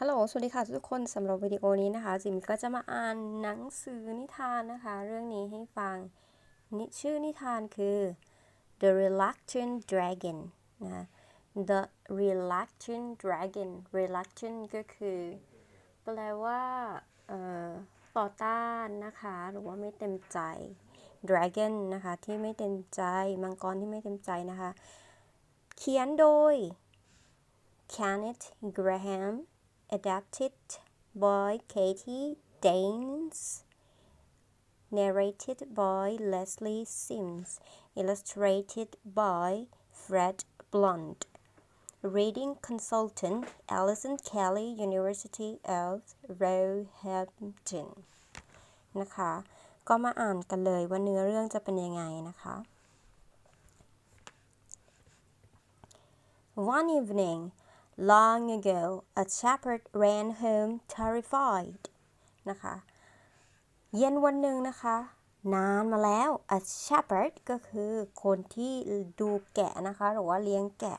ฮัลโหล สวัสดีค่ะทุกคนสำหรับวิดีโอนี้นะคะ จิมก็จะมาอ่านหนังสือนิทานนะคะ เรื่องนี้ให้ฟังนิชื่อนิทานคือ The Reluctant Dragon นะ The Reluctant Dragon Reluctant ก็คือ แปลว่าต่อต้านนะคะ หรือว่าไม่เต็มใจ Dragon นะคะ ที่ไม่เต็มใจ มังกรที่ไม่เต็มใจนะคะ เขียนโดย Kenneth Graham adapted by Katie Danes narrated by Leslie Sims illustrated by Fred Blunt reading consultant Alison Kelly University of Roehampton นะคะ ก็มาอ่านกันเลยว่าเนื้อเรื่องจะเป็นยังไงนะคะ One evening, long ago, a shepherd ran home terrified. นะคะ เย็นวันหนึ่งนะคะ นานมาแล้ว a shepherd ก็คือคนที่ดูแกะนะคะ หรือว่าเลี้ยงแกะ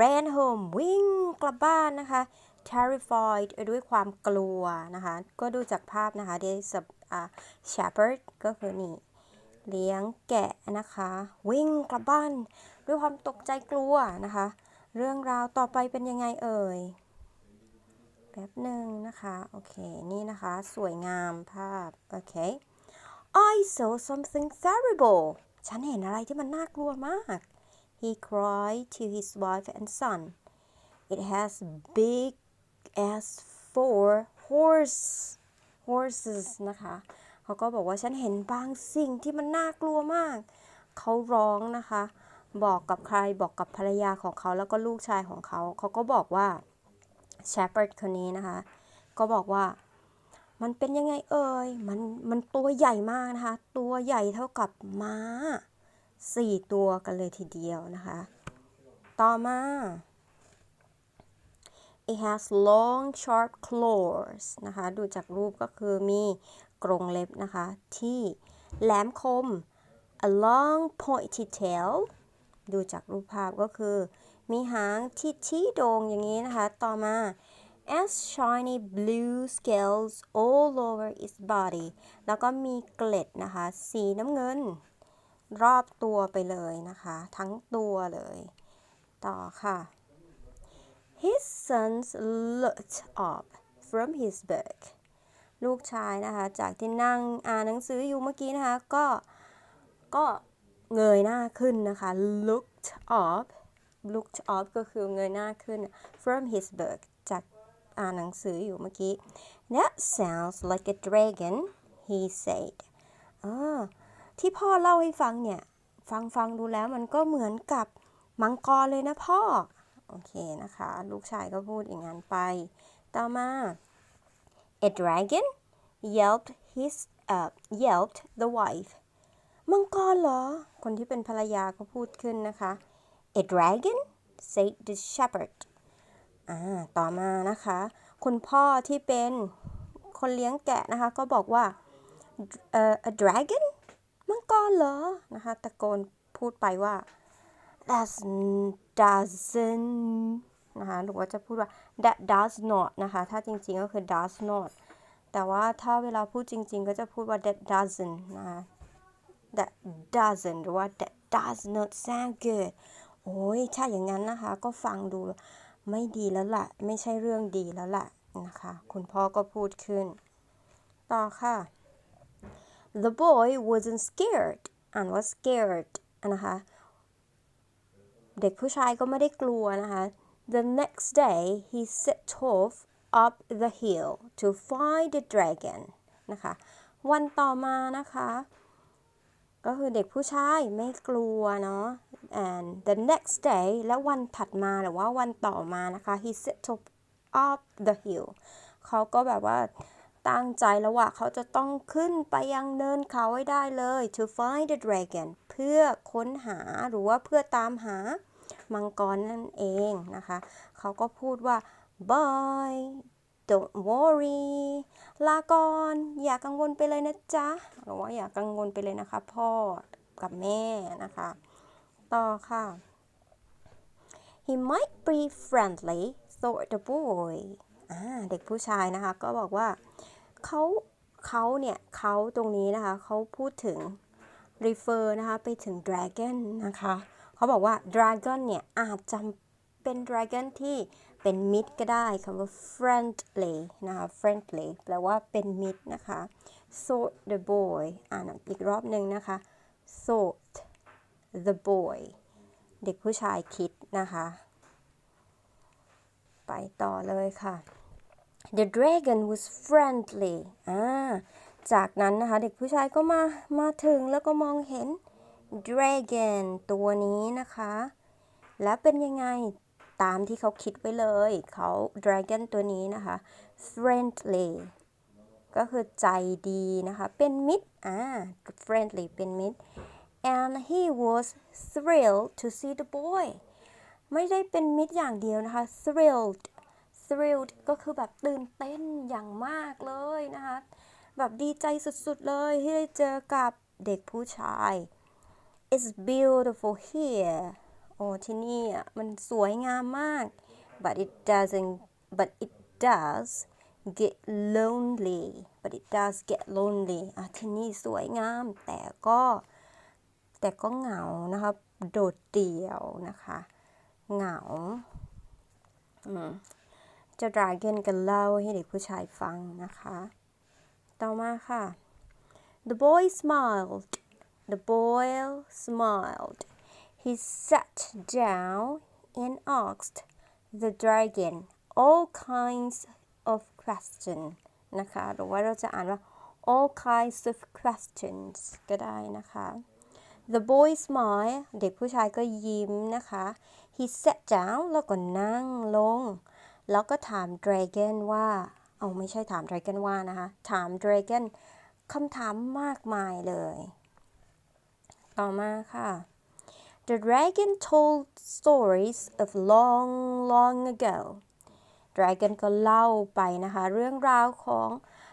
ran home วิ่งกลับบ้านนะคะ terrified ด้วยความกลัวนะคะ ก็ดูจากภาพนะคะได้สับอ่า shepherd ก็คือนี่เลี้ยงแกะนะคะ วิ่งกลับบ้านด้วยความตกใจกลัวนะคะ เรื่องราวต่อไปเป็นยังไงเอ่ย แป๊บหนึ่งนะคะ โอเค นี่นะคะ สวยงามภาพ โอเค I saw something terrible ฉันเห็นอะไรที่มันน่ากลัวมาก He cried to his wife and son It has big as four horse horses นะคะเขาก็บอกว่าฉันเห็นบางสิ่งที่มันน่ากลัวมาก เขาร้องนะคะ บอกกับใครบอกกับภรรยาของเขาแล้วก็ลูกชายของเขา เขาก็บอกว่า s h e p h e r d คนนี้นะคะ ก็บอกว่ามันเป็นยังไงเอ่ย มันมันตัวใหญ่มากนะคะ ตัวใหญ่เท่ากับม้าสี่ตัวกันเลยทีเดียวนะคะ ต่อมา It has long sharp claws นะคะ ดูจากรูปก็คือมีกรงเล็บนะคะ ที่แหลมคม a long pointy tail ดูจากรูปภาพก็คือ มีหางที่ชี้โด่งอย่างนี้นะคะ ต่อมา as shiny blue scales all over its body แล้วก็มีเกล็ดนะคะ สีน้ำเงิน รอบตัวไปเลยนะคะ ทั้งตัวเลย ต่อค่ะ His sons looked up from his book ลูกชายนะคะ จากที่นั่งอ่านหนังสืออยู่เมื่อกี้นะคะ ก็ ก็ เงยหน้าขึ้นนะคะ looked up looked up ก็คือเงยหน้าขึ้น from his book จากอ่านหนังสืออยู่เมื่อกี้ That sounds like a dragon he said อที่พ่อเล่าให้ฟังเนี่ย ฟังฟังดูแล้วมันก็เหมือนกับมังกรเลยนะพ่อ โอเคนะคะ ลูกชายก็พูดอย่างนั้นไป ต่อมา A dragon yelped his uh, yelped the wife มังกรเหรอ คนที่เป็นภรรยาก็พูดขึ้นนะคะ A dragon said the shepherd อ่าต่อมานะคะ คุณพ่อที่เป็นคนเลี้ยงแกะนะคะ ก็บอกว่า a dragon มังกรเหรอนะคะตะโกนพูดไปว่า that doesn't นะคะหรือว่าจะพูดว่า that does not นะคะ ถ้าจริงๆก็คือ does not แต่ว่าถ้าเวลาพูดจริง ๆ ก็จะพูดว่า that doesn't นะคะ that doesn't หรือว่า that does not sound good โอ้ยถ้าอย่างนั้นนะคะ ก็ฟังดูไม่ดีแล้วล่ะ ไม่ใช่เรื่องดีแล้วล่ะนะคะ คุณพ่อก็พูดขึ้น ต่อค่ะ the boy wasn't scared อ่านว่า scared นะคะ เด็กผู้ชายก็ไม่ได้กลัวนะคะ the next day he set off up the hill to find the dragon นะคะ วันต่อมานะคะ ก็คือเด็กผู้ชายไม่กลัวเนาะ and the next day และวันถัดมาหรือว่าวันต่อมานะคะ he set off up the hill เขาก็แบบว่าตั้งใจแล้วว่าเขาจะต้องขึ้นไปยังเนินเขาให้ได้เลย to find the dragon เพื่อค้นหาหรือว่าเพื่อตามหามังกรนั่นเองนะคะ เขาก็พูดว่า bye don't worry ลาก่อน อย่ากังวลไปเลยนะจ๊ะหรือว่าอย่ากังวลไปเลยนะคะพ่อกับแม่นะคะ ต่อค่ะ He might be friendly so the boy อ่าเด็กผู้ชายนะคะ ก็บอกว่าเขาเขาเนี่ยเขาตรงนี้นะคะเขาพูดถึง refer นะคะไปถึง dragon นะคะ เขาบอกว่า dragon เนี่ยอาจจะเป็น dragon ที่ เป็นมิตรก็ได้คำว่า friendly นะคะ friendly แปลว่าเป็นมิตรนะคะ so the boy อ่านอีกรอบหนึ่งนะคะ thought the boy เด็กผู้ชายคิดนะคะ ไปต่อเลยค่ะ The dragon was friendly อ่าจากนั้นนะคะ เด็กผู้ชายก็มา มาถึงแล้วก็มองเห็น dragon ตัวนี้นะคะ แล้วเป็นยังไง ตามที่เขาคิดไว้เลยเขา dragon ตัวนี้นะคะ friendly ก็คือใจดีนะคะ เป็นมิตรอ่า friendly เป็นมิตร and he was thrilled to see the boy ไม่ได้เป็นมิตรอย่างเดียวนะคะ thrilled thrilled ก็คือแบบตื่นเต้นอย่างมากเลยนะคะ แบบดีใจสุดๆเลยที่ได้เจอกับเด็กผู้ชาย It's beautiful here โอ้ที่นี่อะมันสวยงามมาก but it doesn't but it does get lonely but it does get lonely อะที่นี่สวยงาม แต่ก็ แต่ก็เหงานะคะโดดเดี่ยวนะคะ เหงาเจ้าดราเกนก็เล่าให้เด็กผู้ชายฟังนะคะ ต่อมาค่ะ The boy smiled The boy smiled He sat down and asked the dragon all kinds of questions นะคะหรือว่าเราจะอ่านว่า all kinds of questions ก็ได้นะคะ The boy smiled เด็กผู้ชายก็ยิ้มนะคะ He sat down แล้วก็นั่งลง แล้วก็ถาม Dragon ว่าเอาไม่ใช่ถาม Dragon ว่านะคะ ถาม Dragon คำถามมากมายเลย ต่อมาค่ะ The dragon told stories of long long ago Dragon ก็เล่าไปนะคะ เรื่องราวของ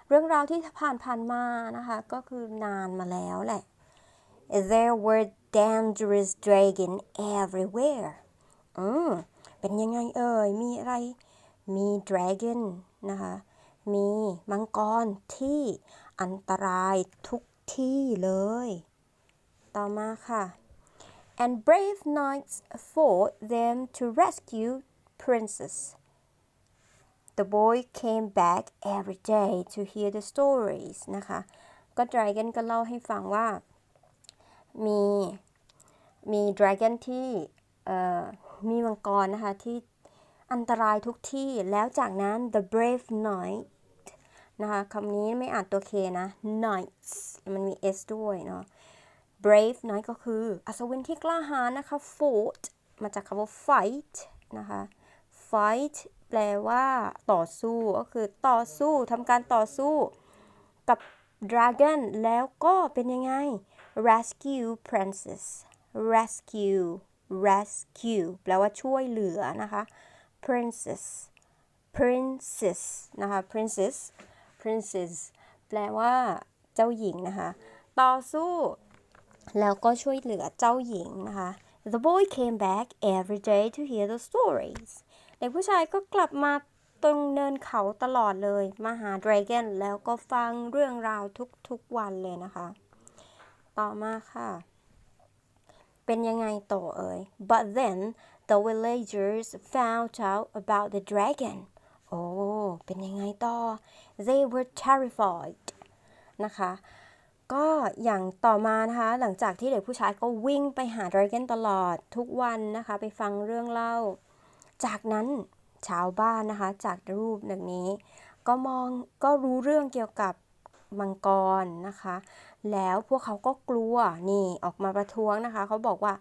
เรื่องราวที่ผ่านผ่านมานะคะ ก็คือนานมาแล้วแหละ There were dangerous dragon everywhere อืมเป็นยังไงเอ่ย มีอะไร มี dragon นะคะ มีมังกรที่อันตรายทุกที่เลย ต่อมาค่ะ and brave knights fought them to rescue princess the boy came back every day to hear the stories นะคะ ก็ dragon ก็เล่าให้ฟังว่า มีมี dragon ที่เอ่อมีมังกรนะคะ ที่อันตรายทุกที่แล้วจากนั้น the brave knight นะคะคำนี้ไม่อ่านตัว K นะ knights มันมี S ด้วยเนาะ brave knight ก็คืออัศวินที่กล้าหาญนะคะ fought มาจากคำว่า fight นะคะ fight แปลว่าต่อสู้ก็คือต่อสู้ทำการต่อสู้กับ dragon แล้วก็เป็นยังไง rescue princess rescue rescue แปลว่าช่วยเหลือนะคะ princess princess นะคะ princess princess แปลว่าเจ้าหญิงนะคะ ต่อสู้ แล้วก็ช่วยเหลือเจ้าหญิงนะคะ The boy came back every day to hear the stories เด็กผู้ชายก็กลับมาตรงเนินเขาตลอดเลย มาหา Dragon แล้วก็ฟังเรื่องราวทุกๆวันเลยนะคะ ต่อมาค่ะ เป็นยังไงต่อเอ่ย But then the villagers found out about the dragon โอ้ เป็นยังไงต่อ They were terrified นะคะ ก็อย่างต่อมานะคะ หลังจากที่เด็กผู้ชายก็วิ่งไปหา Dragon ตลอดทุกวันนะคะ ไปฟังเรื่องเล่า จากนั้นชาวบ้านนะคะ จากรูปดังนี้ ก็มองก็รู้เรื่องเกี่ยวกับมังกรนะคะ แล้วพวกเขาก็กลัวนี่ออกมาประท้วงนะคะ เขาบอกว่า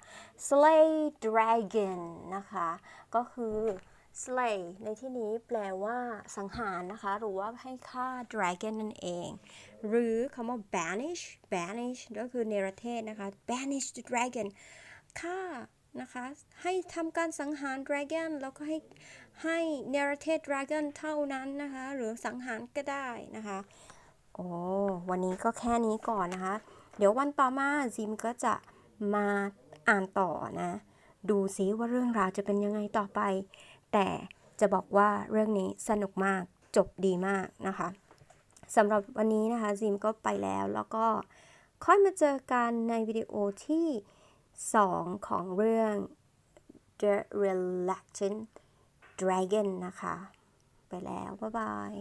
slay dragon นะคะ ก็คือ slay ในที่นี้แปลว่าสังหารนะคะ หรือว่าให้ฆ่า dragon นั่นเอง หรือคำว่า banish banish ก็คือเนรเทศนะคะ banish the dragon ฆ่านะคะ ให้ทำการสังหาร dragon แล้วก็ให้ให้เนรเทศ dragon เท่านั้นนะคะ หรือสังหารก็ได้นะคะโอ้วันนี้ก็แค่นี้ก่อนนะคะ เดี๋ยววันต่อมาซิมก็จะมาอ่านต่อนะ ดูซิว่าเรื่องราวจะเป็นยังไงต่อไป แต่จะบอกว่าเรื่องนี้สนุกมากจบดีมากนะคะสำหรับวันนี้นะคะซิมก็ไปแล้วแล้วก็ค่อยมาเจอกันในวิดีโอที่ 2 ของเรื่อง The Reluctant Dragon นะคะ ไปแล้ว บ๊ายบาย